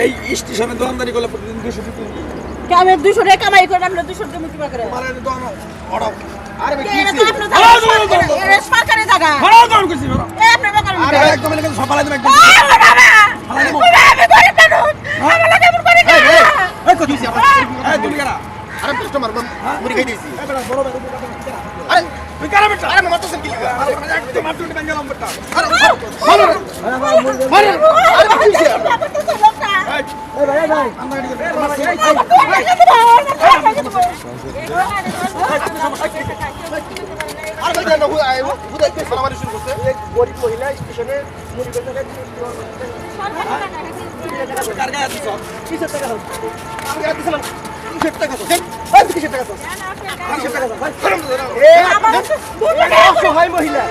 এই স্টেশনে দোকানদারি করলে প্রতিদিন দুশো টাকা কে আমি দুশো টাকা কামাই করে আমরা দুশো টাকা মুক্তি করে মানে দোকান অর্ডার আরে গরিব মহিলা স্টেশনে মুড়ি বেচে দেয় কার গায়ে দিছ কিসের টাকা দাও আমি আর দিছিলাম 200 টাকা তো টাকা দাও কিসের টাকা দাও ভাই এই অসহায় মহিলা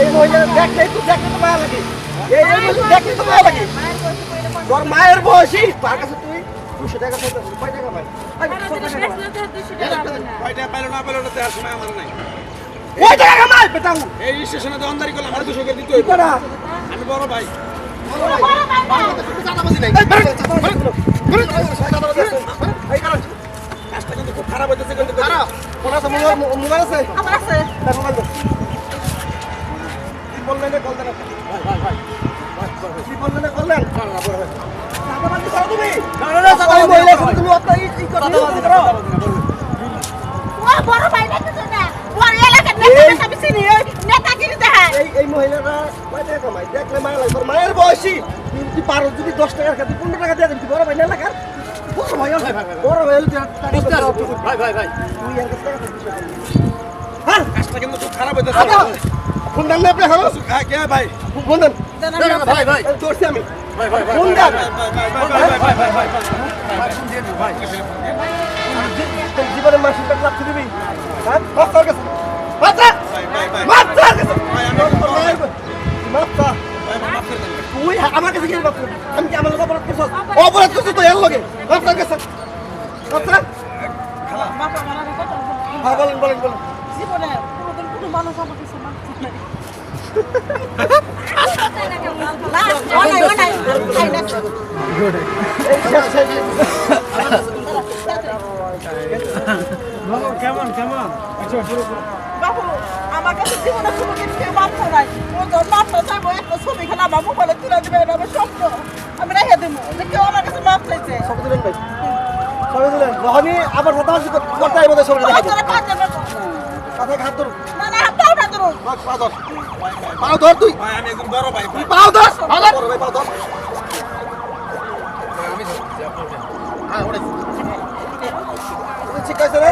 এই মহিলা দেখলে দেখলে তো মায়া লাগে। এই মহিলা দেখলে তো লাগে। তোর মায়ের বয়সী। তার কাছে তুই? দুশো টাকা কয় টাকা পাই কয়টা পাইলো না পাইলো না তার সময় আমার নাই। ওই টাকা কামাই বেটাও এই স্টেশনে দোকানদারি করলে আমার দুশো করে দিতে হইব করা? আমি বড় ভাই। খারাপ হইতেছে কিন্তু আছে মোবাইল আছে? আমার আছে। তার মোবাইল দাও কি বললেন কল দেন ভাই ভাই ভাই। মায়ের বয়সী যদি পারো যদি দশ টাকার খাতে পনেরো টাকা দিয়ে দিবি বড় ভাই না এলাকার বড় ভাই। বড় ভাই। ভাই ভাই ভাই তুই আর কাজটা কিন্তু খুব খারাপ আচ্ছা, ফোন দেন না আপনি হ্যাঁ হ্যাঁ কে ভাই ফোন দেন ভাই ভাই ধরছি আমি ভাই ভাই ভাই ফোন দেন জীবনে মাসিক টাকা রাখতে দিবি হ্যাঁ বাচ্চার কাছে বাচ্চা ভাই ভাই ভাই বাচ্চার কাছে ভাই, আমি তোর মায়ের বয়স। বাচ্চা ভাই মাফ করে দেন তুই আমার কাছে গিয়ে বাচ্চা আমি কি আমার অপরাধ করছ অপরাধ করছ তো এর লগে বাচ্চার কাছে বাচ্চা হ্যাঁ বলেন বলেন বলেন জীবনে কোনোদিন কোনো মানুষ আমার কাছে মানছে না। না, অনাই, অনাই, অনাই না। এই শেষ শেষ বাবু, আমার কাছে জীবনে কোনোদিন কেউ মানছে নাই। ও তো মাপতে চাইব, একটা ছবি খানা আমার মোবাইলে তুলে দিবে, এটা আমার স্বপ্ন। আমি রেখে দেবো। যে কেউ আমার কাছে মাপ চাইছে। সবে দিলেন ভাই দিলেন আবার হতাশ করতে আইব সবে দেখাবো কাটে পাও ধর তুই পাও ধর পাও ধর ঠিক আছে রে